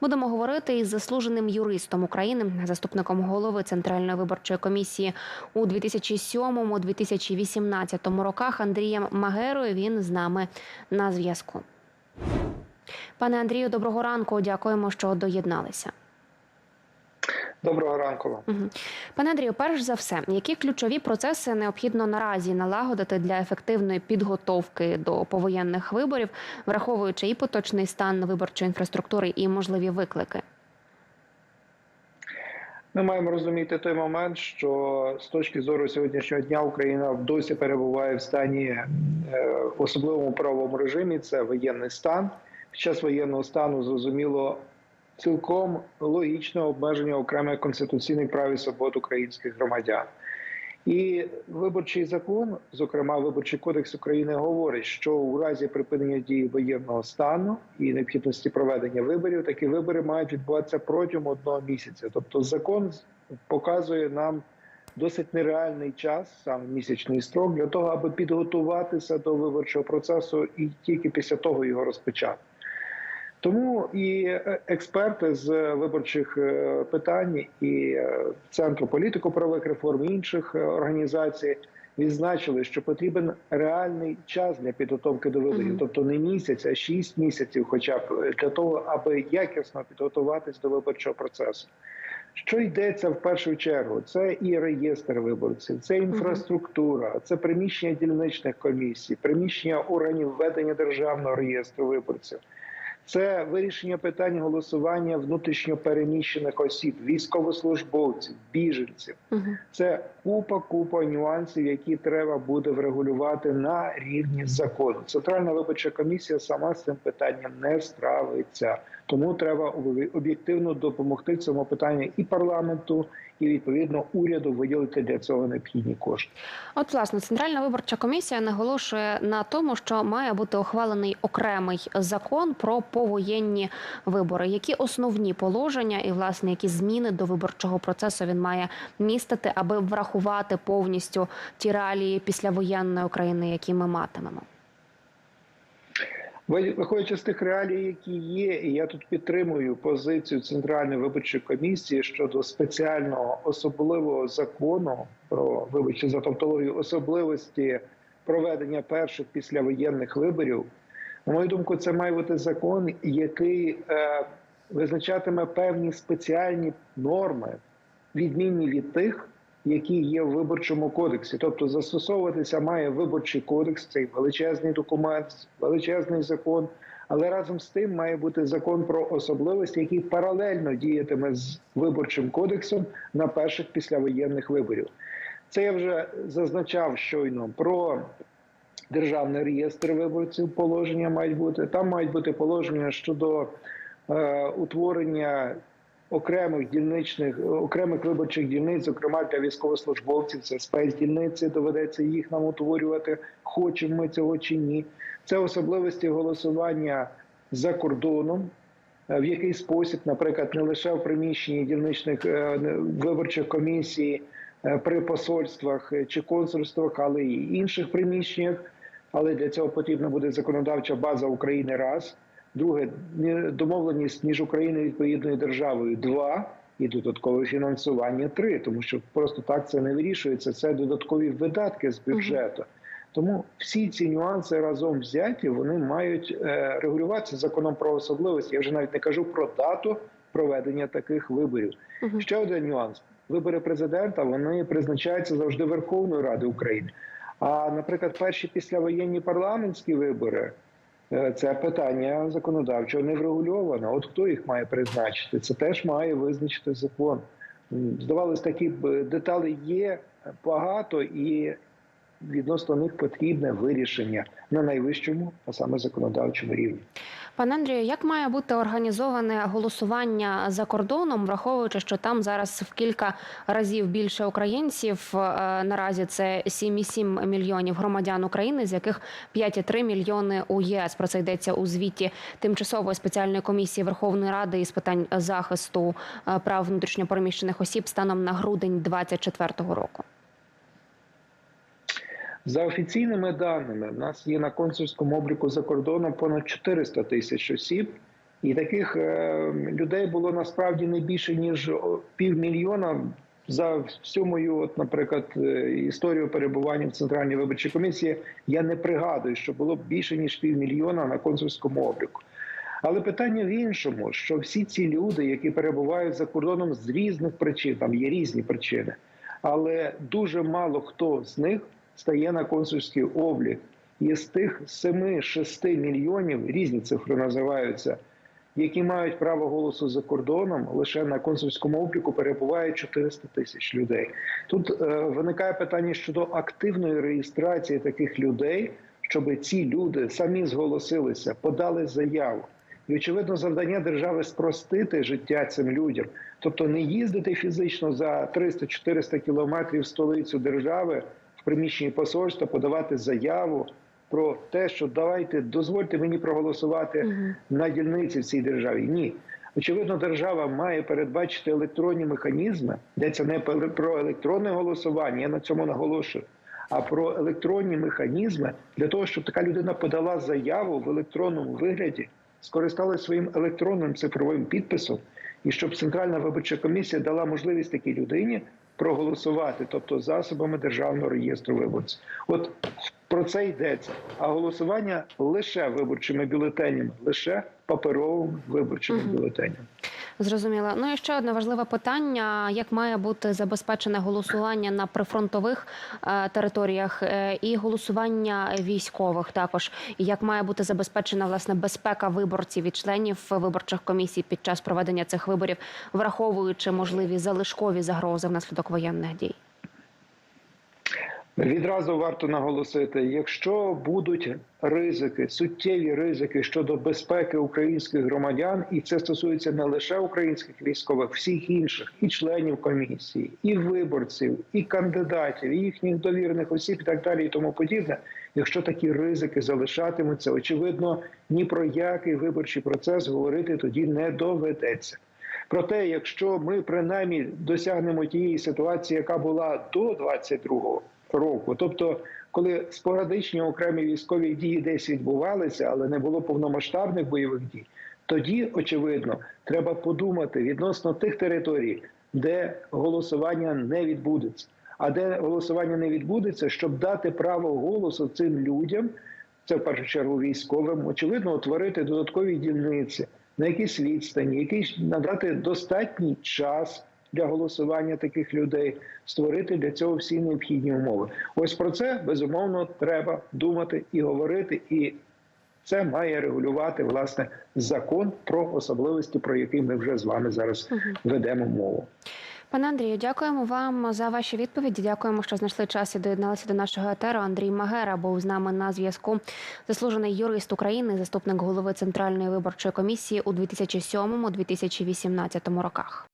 Будемо говорити із заслуженим юристом України, заступником голови Центральної виборчої комісії у 2007-2018 роках Андрієм Магерою. Він з нами на зв'язку. Пане Андрію, доброго ранку. Дякуємо, що доєдналися. Доброго ранку вам. Пане Андрію, перш за все, які ключові процеси необхідно наразі налагодити для ефективної підготовки до повоєнних виборів, враховуючи і поточний стан виборчої інфраструктури, і можливі виклики? Ми маємо розуміти той момент, що з точки зору сьогоднішнього дня Україна досі перебуває в стані е, в особливому правовому режимі. Це воєнний стан. Під час воєнного стану зрозуміло цілком логічне обмеження окремих конституційних прав і свобод українських громадян. І виборчий закон, зокрема виборчий кодекс України, говорить, що у разі припинення дії воєнного стану і необхідності проведення виборів, такі вибори мають відбуватися протягом одного місяця. Тобто, закон показує нам досить нереальний час, саме місячний строк, для того, аби підготуватися до виборчого процесу і тільки після того його розпочати. Тому і е, експерти з виборчих е, питань і е, центру політико-правових реформ і інших організацій відзначили, що потрібен реальний час для підготовки до виборів, тобто не місяць, а шість місяців, хоча б для того, аби якісно підготуватись до виборчого процесу. Що йдеться в першу чергу? Це і реєстр виборців, це інфраструктура, це приміщення дільничних комісій, приміщення органів ведення державного реєстру виборців. Це вирішення питань голосування внутрішньопереміщених осіб, військовослужбовців, біженців. Це купа купа нюансів, які треба буде врегулювати на рівні закону. Центральна виборча комісія сама з цим питанням не справиться. Тому треба об'є- об'єктивно допомогти цьому питанню і парламенту, і відповідно уряду виділити для цього необхідні кошти. От, власне, Центральна виборча комісія наголошує на тому, що має бути ухвалений окремий закон про повоєнні вибори. Які основні положення і власне які зміни до виборчого процесу він має містити, аби врахувати повністю ті реалії післявоєнної України, які ми матимемо? Ви- Виходячи з тих реалій, які є, і я тут підтримую позицію Центральної виборчої комісії щодо спеціального особливого закону про виборчі за тавтологію особливості проведення перших післявоєнних виборів. На мою думку, це має бути закон, який е, визначатиме певні спеціальні норми, відмінні від тих, які є в виборчому кодексі. Тобто застосовуватися має виборчий кодекс, цей величезний документ, величезний закон. Але разом з тим має бути закон про особливості, який паралельно діятиме з виборчим кодексом на перших післявоєнних виборів. Це я вже зазначав щойно про державний реєстр виборців. Положення мають бути там мають бути положення щодо е, утворення окремих дільничних окремих виборчих дільниць, зокрема для військовослужбовців. Це спецдільниці, доведеться їх нам утворювати, хочемо ми цього чи ні. Це особливості голосування за кордоном. е, В який спосіб, наприклад, не лише в приміщенні дільничних е, виборчих комісій е, при посольствах чи консульствах, але й інших приміщеннях. Але для цього потрібна буде законодавча база України. Раз друге домовленість між Україною і відповідною державою. Два і додаткове фінансування. Три, тому що просто так це не вирішується. Це додаткові видатки з бюджету. Тому всі ці нюанси разом взяті вони мають е, регулюватися законом про особливості. Я вже навіть не кажу про дату проведення таких виборів. Ще один нюанс: вибори президента вони призначаються завжди Верховною Радою України. А, наприклад, перші післявоєнні парламентські вибори це питання законодавчого не врегульовано. От хто їх має призначити? Це теж має визначити закон. Здавалось, такі б деталі є багато, і відносно них потрібне вирішення на найвищому, а саме законодавчому рівні. Пане Андрію, як має бути організоване голосування за кордоном, враховуючи, що там зараз в кілька разів більше українців? е, Наразі це 7,7 мільйонів громадян України, з яких 5,3 мільйони у ЄС. Про це йдеться у звіті тимчасової спеціальної комісії Верховної Ради із питань захисту е, прав внутрішньопереміщених осіб станом на грудень 2024 року. За офіційними даними, в нас є на консульському обліку за кордоном понад 400 тисяч осіб, І таких е, людей було насправді не більше ніж півмільйона за всю мою, от, наприклад, е, історію перебування в центральній виборчій комісії. Я не пригадую, що було більше ніж півмільйона на консульському обліку. Але питання в іншому, що всі ці люди, які перебувають за кордоном з різних причин, там є різні причини, але дуже мало хто з них стає на консульський облік. І з тих 7-6 мільйонів різні цифри називаються, які мають право голосу за кордоном, лише на консульському обліку перебуває 400 тисяч людей. Тут е, виникає питання щодо активної реєстрації таких людей, щоб ці люди самі зголосилися, подали заяву. І очевидно, завдання держави спростити життя цим людям, тобто не їздити фізично за 300-400 кілометрів столицю держави приміщенні посольства, подавати заяву про те, що давайте дозвольте мені проголосувати Мгм. на дільниці в цій державі. Ні. Очевидно, держава має передбачити електронні механізми, йдеться не про електронне голосування, я на цьому наголошую, а про електронні механізми для того, щоб така людина подала заяву в електронному вигляді, скористалася своїм електронним цифровим підписом, і щоб Центральна виборча комісія дала можливість такій людині проголосувати, тобто засобами державного реєстру виборців. От про це йдеться. А голосування лише виборчими бюлетенями, лише паперовими виборчими бюлетенями. Зрозуміло. Ну і ще одне важливе питання: як має бути забезпечене голосування на прифронтових е, територіях е, і голосування військових також, і як має бути забезпечена власне безпека виборців і членів виборчих комісій під час проведення цих виборів, враховуючи можливі залишкові загрози внаслідок воєнних дій. Відразу варто наголосити: якщо будуть ризики, суттєві ризики щодо безпеки українських громадян, і це стосується не лише українських військових, всіх інших, і членів комісії, і виборців, і кандидатів, і їхніх довірених осіб, і так далі, і тому подібне. Якщо такі ризики залишатимуться, очевидно, ні про який виборчий процес говорити тоді не доведеться. Проте, якщо ми принаймні досягнемо тієї ситуації, яка була до 22-го року, тобто коли спорадичні окремі військові дії десь відбувалися, але не було повномасштабних бойових дій, тоді очевидно треба подумати відносно тих територій, де голосування не відбудеться. А де голосування не відбудеться, щоб дати право голосу цим людям, це в першу чергу військовим, очевидно, утворити додаткові дільниці на якійсь відстані, якийсь надати достатній час для голосування таких людей, створити для цього всі необхідні умови. Ось про це безумовно треба думати і говорити, і це має регулювати власне закон про особливості, про які ми вже з вами зараз ведемо мову. Пане Андрію, дякуємо вам за ваші відповіді. Дякуємо, що знайшли час і доєдналися до нашого етеру. Андрій Магера був з нами на зв'язку. Заслужений юрист України, заступник голови Центральної виборчої комісії у 2007-2018 роках.